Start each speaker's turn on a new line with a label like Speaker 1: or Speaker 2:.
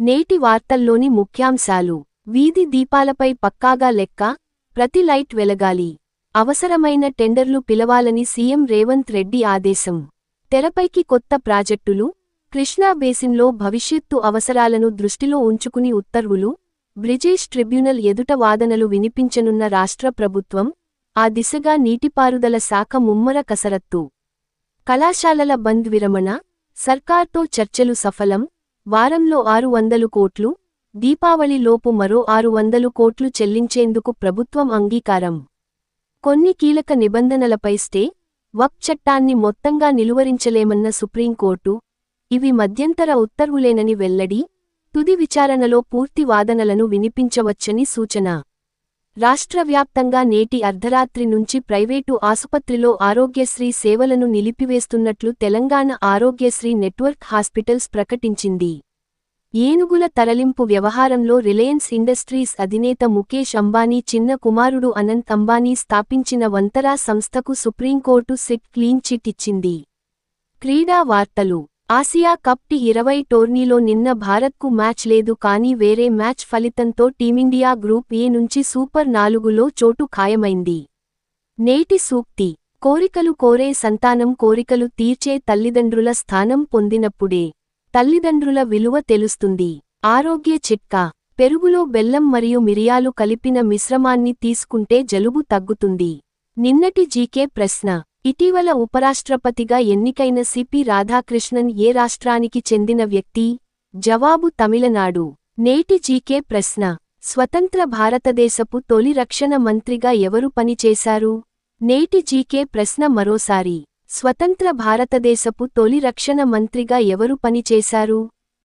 Speaker 1: నేటి వార్తల్లోని ముఖ్యాంశాలు. వీధి దీపాలపై పక్కాగా లెక్క ప్రతి లైట్ వెలగాలి. అవసరమైన టెండర్లు పిలవాలని సీఎం రేవంత్ రెడ్డి ఆదేశం. తెరపైకి కొత్త ప్రాజెక్టులు కృష్ణా బేసిన్లో భవిష్యత్తు అవసరాలను దృష్టిలో ఉంచుకుని ఉత్తర్వులు బ్రిజేష్ ట్రిబ్యునల్ ఎదుట వాదనలు వినిపించనున్న రాష్ట్ర ప్రభుత్వం ఆ దిశగా నీటిపారుదల శాఖ ముమ్మర కసరత్తు. కళాశాలల బంద్ విరమణ సర్కార్తో చర్చలు సఫలం వారంలో ఆరు వందలు కోట్లు దీపావళిలోపు మరో ఆరు వందలు కోట్లు చెల్లించేందుకు ప్రభుత్వం అంగీకారం. కొన్ని కీలక నిబంధనలపై స్టే వక్ చట్టాన్ని మొత్తంగా నిలువరించలేమన్న సుప్రీంకోర్టు ఇవి మధ్యంతర ఉత్తర్వులేనని వెల్లడి తుది విచారణలో పూర్తి వాదనలను వినిపించవచ్చని సూచన. రాష్ట్ర వ్యాప్తంగా నేటి అర్ధరాత్రి నుంచి ప్రైవేటు ఆసుపత్రిలో ఆరోగ్యశ్రీ సేవలను నిలిపివేస్తున్నట్లు తెలంగాణ ఆరోగ్యశ్రీ నెట్వర్క్ హాస్పిటల్స్ ప్రకటించింది. ఏనుగుల తరలింపు వ్యవహారంలో రిలయన్స్ ఇండస్ట్రీస్ అధినేత ముఖేష్ అంబానీ చిన్న కుమారుడు అనంత్ అంబానీ స్థాపించిన వంతరా సంస్థకు సుప్రీంకోర్టు సిట్ క్లీన్ చిట్ ఇచ్చింది. క్రీడా వార్తలు. ఆసియా కప్ టి ఇరవై టోర్నీలో నిన్న భారత్కు మ్యాచ్ లేదు కానీ వేరే మ్యాచ్ ఫలితంతో టీమిండియా గ్రూప్ ఏ నుంచి సూపర్ నాలుగులో చోటు ఖాయమైంది. నేటి సూక్తి. కోరికలు కోరే సంతానం కోరికలు తీర్చే తల్లిదండ్రుల స్థానం పొందినప్పుడే తల్లిదండ్రుల విలువ తెలుస్తుంది. ఆరోగ్య చిట్కా. పెరుగులో బెల్లం మరియు మిరియాలు కలిపిన మిశ్రమాన్ని తీసుకుంటే జలుబు తగ్గుతుంది. నిన్నటి జీకే ప్రశ్న. ఇటీవల ఉపరాష్ట్రపతిగా ఎన్నికైన సిపి రాధాకృష్ణన్ ఏ రాష్ట్రానికి చెందిన వ్యక్తి? జవాబు తమిళనాడు. నేటి జీకే ప్రశ్న. స్వతంత్ర భారతదేశపు తొలి రక్షణ మంత్రిగా ఎవరు పనిచేశారు? నేటి జీకే ప్రశ్న మరోసారి. స్వతంత్ర భారతదేశపు తొలి రక్షణ మంత్రిగా ఎవరు పనిచేశారు?